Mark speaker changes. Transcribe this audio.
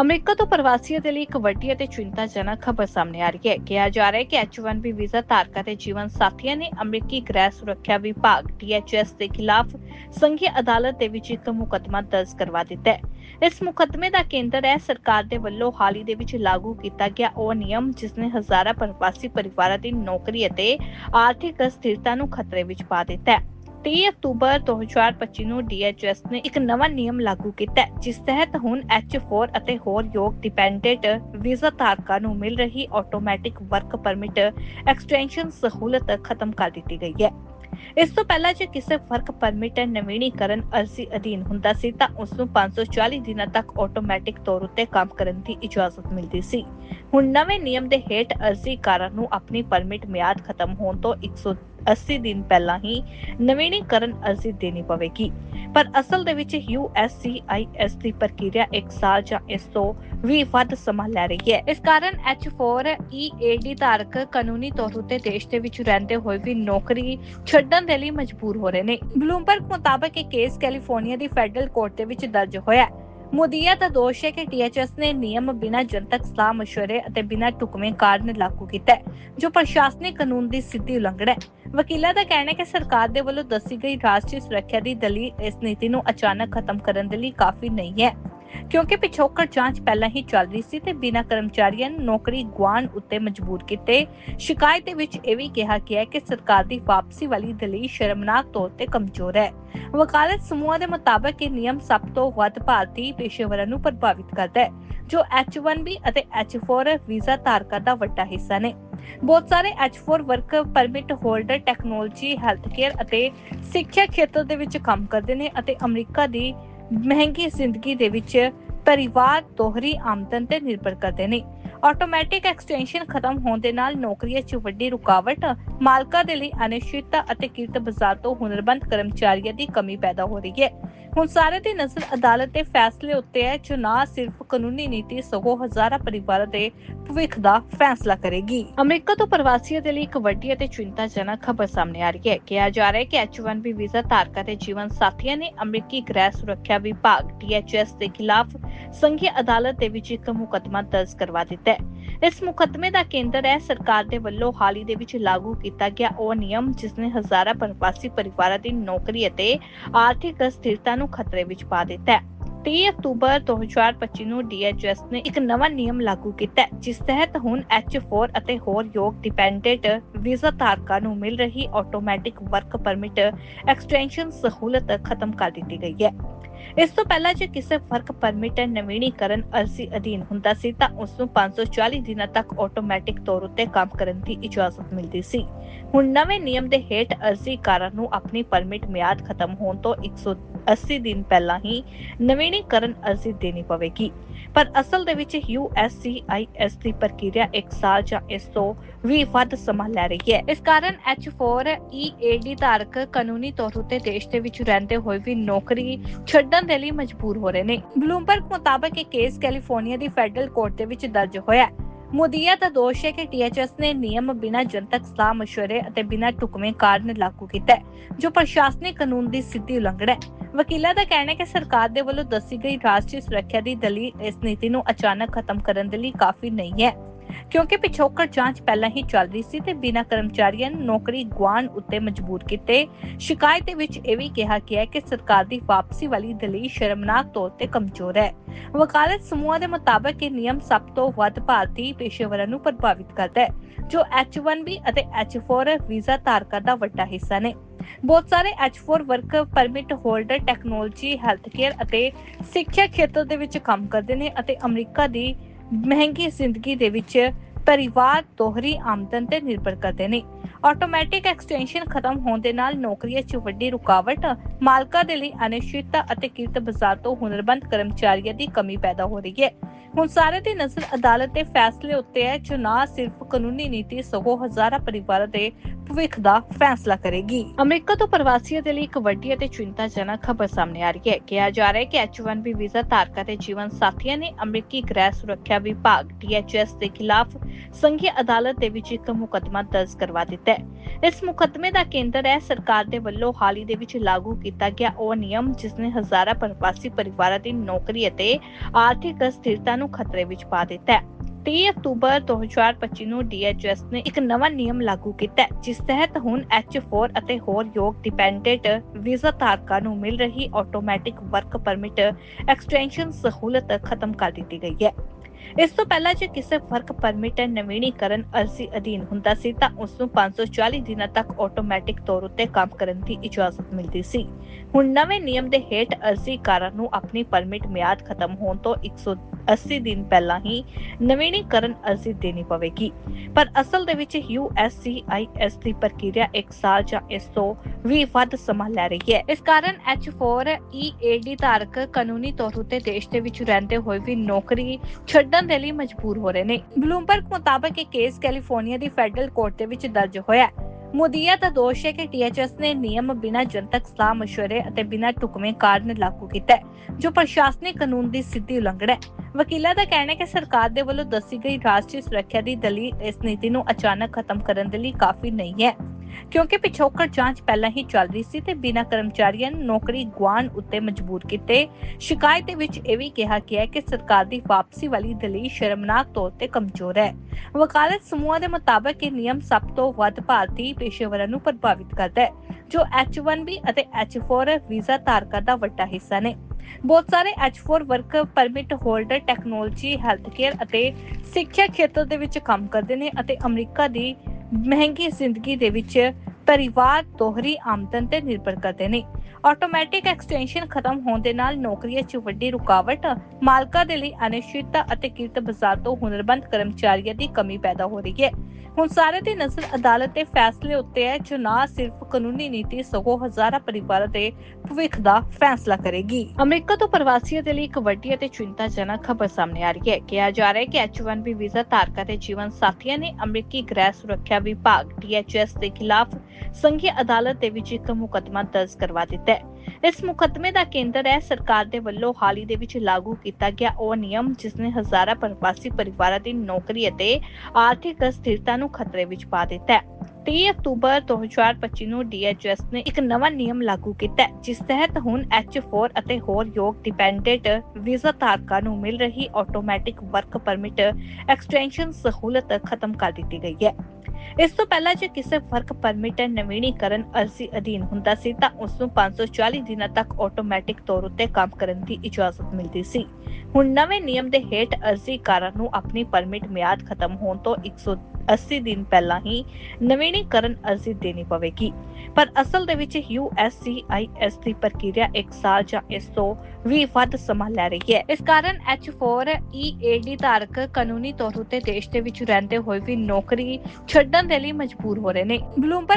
Speaker 1: America ਤੋਂ ਪ੍ਰਵਾਸੀਆਂ ਦੇ ਲਈ ਇੱਕ ਵੱਡੀ ਅਤੇ ਚਿੰਤਾਜਨਕ ਖਬਰ ਸਾਹਮਣੇ ਆ ਰਹੀ ਹੈ। ਕਿਹਾ ਜਾ ਰਿਹਾ ਹੈ ਕਿ H1B ਵੀਜ਼ਾ ਧਾਰਕਾਂ ਦੇ ਜੀਵਨ ਸਾਥੀਆਂ ਨੇ ਅਮਰੀਕੀ ਗ੍ਰਹਿ ਸੁਰੱਖਿਆ ਵਿਭਾਗ DHS ਦੇ ਖਿਲਾਫ ਸੰਘੀ ਅਦਾਲਤ ਦੇ ਵਿੱਚ ਇੱਕ ਮੁਕੱਦਮਾ ਦਰਜ ਕਰਵਾ ਦਿੱਤਾ ਹੈ। ਇਸ ਮੁਕੱਦਮੇ ਦਾ ਕੇਂਦਰ ਹੈ। ਸਰਕਾਰ ਦੇ ਵੱਲੋਂ ਹਾਲ ਹੀ ਦੇ ਵਿੱਚ ਲਾਗੂ ਕੀਤਾ ਗਿਆ ਉਹ ਨਿਯਮ ਜਿਸ ਨੇ ਹਜ਼ਾਰਾਂ ਪ੍ਰਵਾਸੀ ਪਰਿਵਾਰਾਂ ਦੀ ਨੌਕਰੀ ਅਤੇ ਆਰਥਿਕ ਅਸਥਿਰਤਾ ਨੂੰ ਖਤਰੇ ਵਿੱਚ ਪਾ ਦਿੱਤਾ ਹੈ। 30 ਅਕਤੂਬਰ 2025 ਨੂੰ DHS ਨੇ ਇੱਕ ਨਵਾਂ ਨਿਯਮ ਲਾਗੂ ਕੀਤਾ ਹੈ, ਜਿਸ ਤਹਿਤ ਹੁਣ H4 ਅਤੇ ਹੋਰ ਯੋਗ ਡਿਪੈਂਡੈਂਟ ਵੀਜ਼ਾ ਧਾਰਕਾਂ ਨੂੰ ਮਿਲ ਰਹੀ ਆਟੋਮੈਟਿਕ ਵਰਕ ਪਰਮਿਟ ਐਕਸਟੈਂਸ਼ਨ ਸਹੂਲਤ ਖਤਮ ਕਰ ਦਿੱਤੀ ਗਈ ਹੈ। ਇਸ ਤੋਂ ਪਹਿਲਾਂ ਜੇ ਕਿਸੇ ਵਰਕ ਪਰਮਿਟ ਨਵੀਨੀਕਰਨ ਅਰਜ਼ੀ ਅਧੀਨ ਹੁੰਦਾ ਸੀ ਤਾਂ ਉਸ ਨੂੰ 540 ਦਿਨਾਂ ਤੱਕ ਆਟੋਮੈਟਿਕ ਤੌਰ ਉੱਤੇ ਕੰਮ ਕਰਨ ਦੀ ਇਜਾਜ਼ਤ ਮਿਲਦੀ ਸੀ। ਹੁਣ ਨਵੇਂ ਨਿਯਮ ਦੇ ਹੇਠ ਅਰਜ਼ੀਕਾਰਾਂ ਨੂੰ ਆਪਣੀ ਪਰਮਿਟ ਮਿਆਦ ਖਤਮ ਹੋਣ ਤੋਂ 180 ਦਿਨ ਪਹਿਲਾਂ ਹੀ ਨਵੀਨੀਕਰਨ ਅਰਜ਼ੀ ਦੇਣੀ ਪਵੇਗੀ। ਪਰ ਅਸਲ ਦੇ ਵਿੱਚ USCIS ਦੀ ਪ੍ਰਕਿਰਿਆ 1 ਸਾਲ ਜਾਂ ਇਸ ਤੋਂ ਵੀ ਵੱਧ ਸਮਾਂ ਲੈ ਰਹੀ ਹੈ। ਇਸ ਕਾਰਨ H4 EAD ਧਾਰਕ ਕਾਨੂੰਨੀ ਤੌਰ ਉਤੇ ਦੇਸ਼ ਦੇ ਵਿੱਚ ਰਹਿੰਦੇ ਹੋਏ ਵੀ ਨੌਕਰੀ ਛੱਡਣ ਦੇ ਲਈ ਮਜਬੂਰ ਹੋ ਰਹੇ ਨੇ। ਬਲੂਮਬਰਗ ਮੁਤਾਬਕ ਇਹ ਕੇਸ ਕੈਲੀਫੋਰਨੀਆ ਦੀ ਫੈਡਰਲ ਕੋਰਟ ਦੇ ਵਿੱਚ ਦਰਜ ਹੋਇਆ ਹੈ। ਮੋਦੀਆ ਦਾ ਦੋਸ਼ ਹੈ ਕਿ ਟੀਐਚਐਸ ਨੇ ਨਿਯਮ ਬਿਨਾ ਜਨਤਕ ਸਲਾਹ ਮਸ਼ਵਰੇ ਅਤੇ ਬਿਨਾ ਟੁਕਵੇਂ ਕਾਰਨ ਲਾਗੂ ਕੀਤਾ ਜੋ ਪ੍ਰਸ਼ਾਸਨਿਕ ਕਾਨੂੰਨ ਦੀ ਸਿੱਧੀ ਉਲੰਘਣਾ ਹੈ। ਵਕੀਲਾਂ ਦਾ ਕਹਿਣਾ ਹੈ ਕਿ ਸਰਕਾਰ ਦੇ ਵੱਲੋਂ ਦੱਸੀ ਗਈ ਰਾਸ਼ਟਰੀ ਸੁਰੱਖਿਆ ਦੀ ਦਲੀਲ ਇਸ ਨੀਤੀ ਨੂੰ ਅਚਾਨਕ ਖਤਮ ਕਰਨ ਦੇ ਲਈ ਕਾਫੀ ਨਹੀਂ ਹੈ। ਕਿਉਂਕਿ ਪਿਛੋਕੜ ਜਾਂਚ ਪਹਿਲਾਂ ਹੀ ਚੱਲ ਰਹੀ ਸੀ ਤੇ ਬਿਨਾਂ ਕਰਮਚਾਰੀਆਂ ਨੂੰ ਨੌਕਰੀ ਗਵਾਉਣ ਉੱਤੇ ਮਜਬੂਰ ਕੀਤੇ। ਸ਼ਿਕਾਇਤ ਦੇ ਵਿੱਚ ਇਹ ਵੀ ਕਿਹਾ ਗਿਆ ਹੈ ਕਿ ਸਰਕਾਰ ਦੀ ਵਾਪਸੀ ਵਾਲੀ ਦਲੀਲ ਸ਼ਰਮਨਾਕ ਤੌਰ ਤੇ ਕਮਜ਼ੋਰ ਹੈ। ਵਕਾਲਤ ਸਮੂਹਾਂ ਦੇ ਮੁਤਾਬਕ ਇਹ ਨਿਯਮ ਸਭ ਤੋਂ ਵੱਧ ਭਾਰਤੀ ਪੇਸ਼ੇਵਰਾਂ ਨੂੰ ਪ੍ਰਭਾਵਿਤ ਕਰਦਾ ਹੈ, ਜੋ H1B ਅਤੇ H4 ਵੀਜ਼ਾ ਧਾਰਕਾਂ ਦਾ ਵੱਡਾ ਹਿੱਸਾ ਨੇ। ਬਹੁਤ ਸਾਰੇ H4 work permit holder technology healthcare ਅਤੇ ਸਿੱਖਿਆ ਖੇਤਰ ਦੇ ਵਿੱਚ ਕੰਮ ਕਰਦੇ ਨੇ ਅਤੇ ਅਮਰੀਕਾ ਦੀ ਮਹਿੰਗੀ ਜ਼ਿੰਦਗੀ ਦੇ ਵਿੱਚ ਪਰਿਵਾਰ ਦੋਹਰੀ ਆਮਦਨ ਤੇ ਨਿਰਭਰ ਕਰਦੇ ਨੇ। ਆਟੋਮੈਟਿਕ ਐਕਸਟੈਂਸ਼ਨ ਖਤਮ ਹੋਣ ਦੇ ਨਾਲ ਨੌਕਰੀਆਂ 'ਚ ਵੱਡੀ ਰੁਕਾਵਟ, ਮਾਲਕਾਂ ਦੇ ਲਈ ਅਨਿਸ਼ਚਿਤਤਾ ਅਤੇ ਕਿਰਤ ਬਾਜ਼ਾਰ ਤੋਂ ਹੁਨਰਬੰਦ ਕਰਮਚਾਰੀਆਂ ਦੀ ਕਮੀ ਪੈਦਾ ਹੋ ਰਹੀ ਹੈ। ਹੁਣ ਸਾਰੇ ਦੀ ਨਜ਼ਰ ਅਦਾਲਤ ਦੇ ਫੈਸਲੇ ਉੱਤੇ ਹੈ, ਜੋ ਨਾ ਸਿਰਫ ਕਾਨੂੰਨੀ ਨੀਤੀ, ਸਗੋਂ ਹਜ਼ਾਰਾਂ ਪਰਿਵਾਰਾਂ ਦੇ ਭਵਿੱਖ ਦਾ ਫੈਸਲਾ ਕਰੇਗੀ। ਅਮਰੀਕਾ ਤੋਂ ਪ੍ਰਵਾਸੀਆਂ ਦੇ ਲਈ ਇੱਕ ਵੱਡੀ ਅਤੇ ਚਿੰਤਾਜਨਕ ਖਬਰ ਸਾਹਮਣੇ ਆ ਰਹੀ ਹੈ। ਕਿਹਾ ਜਾ ਰਿਹਾ ਹੈ ਕਿ H1B ਵੀਜ਼ਾ ਧਾਰਕਾਂ ਦੇ ਜੀਵਨ ਸਾਥੀਆਂ ਨੇ ਅਮਰੀਕੀ ਗ੍ਰਹਿ ਸੁਰੱਖਿਆ ਵਿਭਾਗ DHS ਦੇ ਖਿਲਾਫ ਸੰਘੀ ਅਦਾਲਤ ਦੇ ਵਿੱਚ ਇੱਕ ਮੁਕੱਦਮਾ ਦਰਜ ਕਰਵਾ ਦਿੱਤਾ ਹੈ। ਇਸ ਮੁਕੱਦਮੇ ਦਾ ਕੇਂਦਰ ਹੈ। ਸਰਕਾਰ ਦੇ ਵੱਲੋਂ ਹਾਲ ਹੀ ਦੇ ਵਿੱਚ ਲਾਗੂ ਕੀਤਾ ਗਿਆ ਉਹ ਨਿਯਮ ਜਿਸ ਨੇ ਹਜ਼ਾਰਾਂ ਪ੍ਰਵਾਸੀ ਪਰਿਵਾਰਾਂ ਦੀ ਨੌਕਰੀ ਅਤੇ ਆਰਥਿਕ ਅਸਥਿਰਤਾ ਨੂੰ ਖਤਰੇ ਵਿੱਚ ਪਾ ਦਿੱਤਾ ਹੈ। 30 ਅਕਤੂਬਰ 2025 ਨੂੰ DHS ਨੇ ਇੱਕ ਨਵਾਂ ਨਿਯਮ ਲਾਗੂ ਕੀਤਾ ਜਿਸ ਤਹਿਤ ਹੁਣ H4 ਅਤੇ ਹੋਰ ਯੋਗ ਡਿਪੈਂਡੈਂਟ ਵੀਜ਼ਾ ਧਾਰਕਾਂ ਨੂੰ ਮਿਲ ਰਹੀ ਆਟੋਮੈਟਿਕ ਵਰਕ ਪਰਮਿਟ ਐਕਸਟੈਂਸ਼ਨ ਸਹੂਲਤ ਖਤਮ ਕਰ ਦਿੱਤੀ ਗਈ ਹੈ। ਇਸ ਤੋਂ ਪਹਿਲਾਂ ਜੇ ਕਿਸੇ ਫ਼ਰਕ ਪਰਮਿਟ ਨਵੀਨੀਕਰਨ ਅਰਜ਼ੀ ਅਧੀਨ ਹੁੰਦਾ ਸੀ ਤਾਂ ਉਸ ਨੂੰ 540 ਦਿਨਾਂ ਤੱਕ ਆਟੋਮੈਟਿਕ ਤੌਰ ਉੱਤੇ ਕੰਮ ਕਰਨ ਦੀ ਇਜਾਜ਼ਤ ਮਿਲਦੀ ਸੀ। ਹੁਣ ਨਵੇਂ ਨਿਯਮ ਦੇ ਹੇਠ ਅਰਜ਼ੀਕਾਰਾਂ ਨੂੰ ਆਪਣੀ ਪਰਮਿਟ ਮਿਆਦ ਖਤਮ ਹੋਣ ਤੋਂ 180 ਦਿਨ ਪਹਿਲਾਂ ਹੀ ਨਵੀਨੀਕਰਨ ਅਰਜ਼ੀ ਦੇਣੀ ਪਵੇਗੀ। ਪਰ ਅਸਲ ਦੇ ਵਿੱਚ USCIS ਦੀ ਪ੍ਰਕਿਰਿਆ 1 ਸਾਲ ਜਾਂ ਇਸ ਤੋਂ ਵੀ ਵੱਧ ਸਮਾਂ ਲੈ ਰਹੀ ਹੈ। ਇਸ ਕਾਰਨ H4 EAD ਧਾਰਕ ਕਾਨੂੰਨੀ ਤੌਰ ਉੱਤੇ ਦੇਸ਼ ਦੇ ਵਿੱਚ ਰਹਿੰਦੇ ਹੋਏ ਵੀ ਨੌਕਰੀ ਛੱਡ ਛੱਡਣ ਦੇ ਲਈ ਮਜਬੂਰ ਹੋ ਰਹੇ ਨੇ। ਬਲੂਮਬਰਗ ਮੁਤਾਬਕ ਇਹ ਕੇਸ ਕੈਲੀਫੋਰਨੀਆ ਦੀ ਫੈਡਰਲ ਕੋਰਟ ਦੇ ਵਿੱਚ ਦਰਜ ਹੋਇਆ ਮੋਦੀਆ ਦਾ ਦੋਸ਼ ਹੈ ਕਿ ਟੀਐਚਐਸ ਨੇ ਨਿਯਮ ਬਿਨਾਂ ਜਨਤਕ ਸਲਾਹ مشਵਰੇ ਅਤੇ ਬਿਨਾਂ ਟੁਕਵੇਂ ਕਾਰਨ ਲਾਗੂ ਕੀਤਾ ਜੋ ਪ੍ਰਸ਼ਾਸਨਿਕ ਕਾਨੂੰਨ ਦੀ ਸਿੱਧੀ ਉਲੰਘਣਾ ਹੈ। ਵਕੀਲਾਂ ਦਾ ਕਹਿਣਾ ਹੈ ਕਿ ਸਰਕਾਰ ਦੇ ਵੱਲੋਂ ਦੱਸੀ ਗਈ ਰਾਸ਼ਟਰੀ ਸੁਰੱਖਿਆ ਦੀ ਦਲੀਲ ਇਸ ਨੀਤੀ ਨੂੰ ਅਚਾਨਕ ਖਤਮ ਕਰਨ ਦੇ ਲਈ ਕਾਫੀ ਨਹੀਂ ਹੈ। ਕਿਉਂਕਿ ਪਿਛੋਕੜ ਜਾਂਚ ਪਹਿਲਾਂ ਹੀ ਚੱਲ ਰਹੀ ਸੀ ਤੇ ਬਿਨਾਂ ਕਰਮਚਾਰੀਆਂ ਨੂੰ ਨੌਕਰੀ ਗਵਾਉਣ ਉੱਤੇ ਮਜਬੂਰ ਕੀਤੇ। ਸ਼ਿਕਾਇਤ ਦੇ ਵਿੱਚ ਇਹ ਵੀ ਕਿਹਾ ਗਿਆ ਹੈ ਕਿ ਸਰਕਾਰ ਦੀ ਵਾਪਸੀ ਵਾਲੀ ਦਲੀਲ ਸ਼ਰਮਨਾਕ ਤੌਰ ਤੇ ਕਮਜ਼ੋਰ ਹੈ। ਵਕਾਲਤ ਸਮੂਹਾਂ ਦੇ ਮੁਤਾਬਕ ਇਹ ਨਿਯਮ ਸਭ ਤੋਂ ਵੱਧ ਭਾਰਤੀ ਪੇਸ਼ੇਵਰਾਂ ਨੂੰ ਪ੍ਰਭਾਵਿਤ ਕਰਦਾ ਹੈ, ਜੋ H1B ਅਤੇ H4 ਵੀਜ਼ਾ ਧਾਰਕਾਂ ਦਾ ਵੱਡਾ ਹਿੱਸਾ ਨੇ। ਬਹੁਤ ਸਾਰੇ H4 work permit holder technology healthcare ਅਤੇ ਸਿੱਖਿਆ ਖੇਤਰ ਦੇ ਵਿੱਚ ਕੰਮ ਕਰਦੇ ਨੇ ਅਤੇ ਅਮਰੀਕਾ ਦੀ ਮਹਿੰਗੀ ਜ਼ਿੰਦਗੀ ਦੇ ਵਿੱਚ ਪਰਿਵਾਰ ਦੋਹਰੀ ਆਮਦਨ ਤੇ ਨਿਰਭਰ ਕਰਦੇ ਨੇ। ਆਟੋਮੈਟਿਕ ਐਕਸਟੈਂਸ਼ਨ ਖਤਮ ਹੋਣ ਦੇ ਨਾਲ ਨੌਕਰੀਆਂ 'ਚ ਵੱਡੀ ਰੁਕਾਵਟ, ਮਾਲਕਾਂ ਦੇ ਲਈ ਅਨਿਸ਼ਚਿਤਤਾ ਅਤੇ ਕਿਰਤ ਬਾਜ਼ਾਰ ਤੋਂ ਹੁਨਰਬੰਦ ਕਰਮਚਾਰੀਆਂ ਦੀ ਕਮੀ ਪੈਦਾ ਹੋ ਰਹੀ ਹੈ। ਹੁਣ ਸਾਰੇ ਦੀ ਨਜ਼ਰ ਅਦਾਲਤ ਦੇ ਫੈਸਲੇ ਉੱਤੇ ਹੈ, ਜੋ ਨਾ ਸਿਰਫ ਕਾਨੂੰਨੀ ਨੀਤੀ, ਸਗੋਂ ਹਜ਼ਾਰਾਂ ਪਰਿਵਾਰਾਂ ਦੇ ਭਵਿੱਖ ਦਾ ਫੈਸਲਾ ਕਰੇਗੀ। ਅਮਰੀਕਾ ਤੋਂ ਪ੍ਰਵਾਸੀਆਂ ਦੇ ਲਈ ਇੱਕ ਵੱਡੀ ਅਤੇ ਚਿੰਤਾਜਨਕ ਖਬਰ ਸਾਹਮਣੇ ਆ ਰਹੀ ਹੈ। ਕਿਹਾ ਜਾ ਰਿਹਾ ਹੈ ਕਿ H1B ਵੀਜ਼ਾ ਧਾਰਕਾਂ ਦੇ ਜੀਵਨ ਸਾਥੀਆਂ ਨੇ ਅਮਰੀਕੀ ਗ੍ਰਹਿ ਸੁਰੱਖਿਆ ਵਿਭਾਗ DHS ਦੇ ਖਿਲਾਫ ਸੰਘੀ ਅਦਾਲਤ ਦੇ ਵਿੱਚ ਇੱਕ ਮੁਕੱਦਮਾ ਦਰਜ ਕਰਵਾ ਦਿੱਤਾ। ਹੈ। ਇਸ ਮੁਕੱਦਮੇ ਦਾ ਕੇਂਦਰ ਹੈ। ਸਰਕਾਰ ਦੇ ਵੱਲੋਂ ਹਾਲ ਹੀ ਦੇ ਵਿੱਚ ਲਾਗੂ ਕੀਤਾ ਗਿਆ ਉਹ ਨਿਯਮ ਜਿਸ ਨੇ ਹਜ਼ਾਰਾਂ ਪ੍ਰਵਾਸੀ ਪਰਿਵਾਰਾਂ ਦੀ ਨੌਕਰੀ ਅਤੇ ਆਰਥਿਕ ਅਸਥਿਰਤਾ ਨੂੰ ਖਤਰੇ ਵਿੱਚ ਪਾ ਦਿੱਤਾ ਹੈ। 30 ਅਕਤੂਬਰ 2025 ਨੂੰ DHS ਨੇ ਇੱਕ ਨਵਾਂ ਨਿਯਮ ਲਾਗੂ ਕੀਤਾ ਜਿਸ ਤਹਿਤ ਹੁਣ H4 ਅਤੇ ਹੋਰ ਯੋਗ ਡਿਪੈਂਡੈਂਟ ਵੀਜ਼ਾ ਧਾਰਕਾਂ ਨੂੰ ਮਿਲ ਰਹੀ ਆਟੋਮੈਟਿਕ ਵਰਕ ਪਰਮਿਟ ਐਕਸਟੈਂਸ਼ਨ ਸਹੂਲਤ ਖਤਮ ਕਰ ਦਿੱਤੀ ਗਈ ਹੈ। ਇਸ ਤੋਂ ਪਹਿਲਾਂ ਜੇ ਕਿਸੇ ਫ਼ਰਕ ਪਰਮਿਟ ਨਵੀਨੀਕਰਨ ਅਰਜ਼ੀ ਅਧੀਨ ਹੁੰਦਾ ਸੀ ਤਾਂ ਉਸ ਨੂੰ 540 ਦਿਨਾਂ ਤੱਕ ਆਟੋਮੈਟਿਕ ਤੌਰ ਉੱਤੇ ਕੰਮ ਕਰਨ ਦੀ ਇਜਾਜ਼ਤ ਮਿਲਦੀ ਸੀ। ਹੁਣ ਨਵੇਂ ਨਿਯਮ ਦੇ ਹੇਠ ਅਰਜ਼ੀਕਾਰਾਂ ਨੂੰ ਆਪਣੀ ਪਰਮਿਟ ਮਿਆਦ ਖਤਮ ਹੋਣ ਤੋਂ 180 ਦਿਨ ਪਹਿਲਾਂ ਹੀ ਨਵੀਨੀਕਰਨ ਅਰਜ਼ੀ ਦੇਣੀ ਪਵੇਗੀ। ਪਰ ਅਸਲ ਦੇ ਵਿੱਚ USCIS ਦੀ ਪ੍ਰਕਿਰਿਆ 1 ਸਾਲ ਜਾਂ ਇਸ ਤੋਂ ਵੀ ਵੱਧ ਸਮਾਂ ਲੈ ਰਹੀ ਹੈ। ਇਸ ਕਾਰਨ H4 EAD ਧਾਰਕ ਕਾਨੂੰਨੀ ਤੌਰ ਉੱਤੇ ਦੇਸ਼ ਦੇ ਵਿੱਚ ਰਹਿੰਦੇ ਹੋਏ ਵੀ ਨੌਕਰੀ ਛੱਡ ਛੱਡਣ ਦੇ ਲਈ ਮਜਬੂਰ ਹੋ ਰਹੇ ਨੇ। ਬਲੂਮਬਰਗ ਮੁਤਾਬਕ ਇਹ ਕੇਸ ਕੈਲੀਫੋਰਨੀਆ ਦੀ ਫੈਡਰਲ ਕੋਰਟ ਦੇ ਵਿੱਚ ਦਰਜ ਹੋਇਆ ਹੈ। ਦਾ ਦੋਸ਼ ਹੈ ਕਿ THS ਨੇ ਨਿਯਮ ਬਿਨਾਂ ਜਨਤਕ ਸਲਾਹ ਮਸ਼ਵਰੇ ਅਤੇ ਬਿਨਾਂ ਢੁਕਵੇਂ ਕਾਰਨ ਲਾਗੂ ਕੀਤਾ ਜੋ ਪ੍ਰਸ਼ਾਸਨਿਕ ਕਾਨੂੰਨ ਦੀ ਸਿੱਧੀ ਉਲੰਘਣਾ ਹੈ। ਵਕੀਲਾਂ ਦਾ ਕਹਿਣਾ ਹੈ ਕਿ ਸਰਕਾਰ ਦੇ ਵੱਲੋਂ ਦੱਸੀ ਗਈ ਰਾਸ਼ਟਰੀ ਸੁਰੱਖਿਆ ਦੀ ਦਲੀਲ ਇਸ ਨੀਤੀ ਨੂੰ ਅਚਾਨਕ ਖਤਮ ਕਰਨ ਦੇ ਲਈ ਕਾਫੀ ਨਹੀਂ ਹੈ। ਕਿਉਂਕਿ ਪਿਛੋਕੜ ਜਾਂਚ ਪਹਿਲਾਂ ਹੀ ਚੱਲ ਰਹੀ ਸੀ ਤੇ ਬਿਨਾਂ ਕਰਮਚਾਰੀਆਂ ਨੂੰ ਨੌਕਰੀ ਗਵਾਉਣ ਉੱਤੇ ਮਜਬੂਰ ਕੀਤੇ। ਸ਼ਿਕਾਇਤ ਦੇ ਵਿੱਚ ਇਹ ਵੀ ਕਿਹਾ ਗਿਆ ਹੈ ਕਿ ਸਰਕਾਰ ਦੀ ਵਾਪਸੀ ਵਾਲੀ ਦਲੀਲ ਸ਼ਰਮਨਾਕ ਤੌਰ ਤੇ ਕਮਜ਼ੋਰ ਹੈ। ਵਕਾਲਤ ਸਮੂਹਾਂ ਦੇ ਮੁਤਾਬਕ ਇਹ ਨਿਯਮ ਸਭ ਤੋਂ ਵੱਧ ਭਾਰਤੀ ਪੇਸ਼ੇਵਰਾਂ ਨੂੰ ਪ੍ਰਭਾਵਿਤ ਕਰਦਾ ਹੈ, ਜੋ H1B ਅਤੇ H4 ਵੀਜ਼ਾ ਧਾਰਕਾਂ ਦਾ ਵੱਡਾ ਹਿੱਸਾ ਨੇ। ਬਹੁਤ ਸਾਰੇ H4 work permit holder technology healthcare ਅਤੇ ਸਿੱਖਿਆ ਖੇਤਰ ਦੇ ਵਿੱਚ ਕੰਮ ਕਰਦੇ ਨੇ ਅਤੇ ਅਮਰੀਕਾ ਦੀ ਮਹਿੰਗੀ ਜ਼ਿੰਦਗੀ ਦੇ ਵਿੱਚ ਪਰਿਵਾਰ ਦੋਹਰੀ ਆਮਦਨ ਤੇ ਨਿਰਭਰ ਕਰਦੇ ਨੇ। ਆਟੋਮੈਟਿਕ ਐਕਸਟੈਂਸ਼ਨ ਖਤਮ ਹੋਣ ਦੇ ਨਾਲ ਨੌਕਰੀਆਂ 'ਚ ਵੱਡੀ ਰੁਕਾਵਟ, ਮਾਲਕਾਂ ਦੇ ਲਈ ਅਨਿਸ਼ਚਿਤਤਾ ਅਤੇ ਕਿਰਤ ਬਾਜ਼ਾਰ ਤੋਂ ਹੁਨਰਬੰਦ ਕਰਮਚਾਰੀਆਂ ਦੀ ਕਮੀ ਪੈਦਾ ਹੋ ਰਹੀ ਹੈ। ਹੁਣ ਸਾਰੇ ਦੀ ਨਜ਼ਰ ਅਦਾਲਤ ਦੇ ਫੈਸਲੇ ਉੱਤੇ ਹੈ, ਜੋ ਨਾ ਸਿਰਫ ਕਾਨੂੰਨੀ ਨੀਤੀ, ਸਗੋਂ ਹਜ਼ਾਰਾਂ ਪਰਿਵਾਰਾਂ ਦੇ ਭਵਿੱਖ ਦਾ ਫੈਸਲਾ ਕਰੇਗੀ। ਅਮਰੀਕਾ ਤੋਂ ਪ੍ਰਵਾਸੀਆਂ ਦੇ ਲਈ ਇੱਕ ਵੱਡੀ ਅਤੇ ਚਿੰਤਾਜਨਕ ਖਬਰ ਸਾਹਮਣੇ ਆ ਰਹੀ ਹੈ। ਕਿਹਾ ਜਾ ਰਿਹਾ ਹੈ ਕਿ H1B ਵੀਜ਼ਾ ਧਾਰਕਾਂ ਦੇ ਜੀਵਨ ਸਾਥੀਆਂ ਨੇ ਅਮਰੀਕੀ ਗ੍ਰਹਿ ਸੁਰੱਖਿਆ ਵਿਭਾਗ DHS ਦੇ ਖਿਲਾਫ ਸੰਘੀ ਅਦਾਲਤ ਦੇ ਵਿੱਚ ਇੱਕ ਮੁਕੱਦਮਾ ਦਰਜ ਕਰਵਾ ਦਿੱਤਾ ਹੈ। ਇਸ ਮੁਕੱਦਮੇ ਦਾ ਕੇਂਦਰ ਹੈ। ਸਰਕਾਰ ਦੇ ਵੱਲੋਂ ਹਾਲ ਦੇ ਵਿੱਚ ਲਾਗੂ ਕੀਤਾ ਗਿਆ ਉਹ ਨਿਯਮ ਜਿਸ ਨੇ ਹਜ਼ਾਰਾਂ ਪ੍ਰਵਾਸੀ ਪਰਿਵਾਰਾਂ ਦੀ ਨੌਕਰੀ ਅਤੇ ਆਰਥਿਕ ਅਸਥਿਰਤਾ ਨੂੰ ਖਤਰੇ ਵਿੱਚ ਪਾ ਦਿੱਤਾ ਹੈ। 30 ਅਕਤੂਬਰ 2025 ਨੂੰ DHS ਨੇ ਇੱਕ ਨਵਾਂ ਨਿਯਮ ਲਾਗੂ ਕੀਤਾ ਜਿਸ ਤਹਿਤ ਹੁਣ H4 ਅਤੇ ਹੋਰ ਯੋਗ ਡਿਪੈਂਡੈਂਟ ਵੀਜ਼ਾ ਧਾਰਕਾਂ ਨੂੰ ਮਿਲ ਰਹੀ ਆਟੋਮੈਟਿਕ ਵਰਕ ਪਰਮਿਟ ਐਕਸਟੈਂਸ਼ਨ ਸਹੂਲਤ ਖਤਮ ਕਰ ਦਿੱਤੀ ਗਈ ਹੈ। ਇਸ ਤੋਂ ਪਹਿਲਾਂ ਜੇ ਕਿਸੇ ਵਰਕ ਪਰਮਿਟ ਨਵੀਨੀਕਰਨ ਅਰਜ਼ੀ ਅਧੀਨ ਹੁੰਦਾ ਸੀ ਤਾਂ ਉਸ ਨੂੰ 540 ਦਿਨਾਂ ਤੱਕ ਆਟੋਮੈਟਿਕ ਤੌਰ ਉੱਤੇ ਕੰਮ ਕਰਨ ਦੀ ਇਜਾਜ਼ਤ ਮਿਲਦੀ ਸੀ। ਹੁਣ ਨਵੇਂ ਨਿਯਮ ਦੇ ਹੇਠ ਅਰਜ਼ੀਕਾਰਾਂ ਨੂੰ ਆਪਣੀ ਪਰਮਿਟ ਮਿਆਦ ਖਤਮ ਹੋਣ ਤੋਂ 180 ਦਿਨ ਪਹਿਲਾਂ ਹੀ ਨਵੀਨੀਕਰਨ ਅਰਜ਼ੀ ਦੇਣੀ ਪਵੇਗੀ। ਪਰ ਅਸਲ ਦੇ ਵਿੱਚ USCIS ਦੀ ਪ੍ਰਕਿਰਿਆ 1 ਸਾਲ ਜਾਂ ਇਸ ਤੋਂ ਵੀ ਵੱਧ ਸਮਾਂ ਲੈ ਰਹੀ ਹੈ। ਇਸ ਕਾਰਨ H4 EAD ਧਾਰਕ ਕਾਨੂੰਨੀ ਤੌਰ ਉੱਤੇ ਦੇਸ਼ ਦੇ ਵਿੱਚ ਰਹਿੰਦੇ ਹੋਏ ਵੀ ਨੌਕਰੀ ਛੱਡਣ ਦੇ ਲਈ ਮਜਬੂਰ ਹੋ ਰਹੇ ਨੇ। ਬਲੂਮਬਰਗ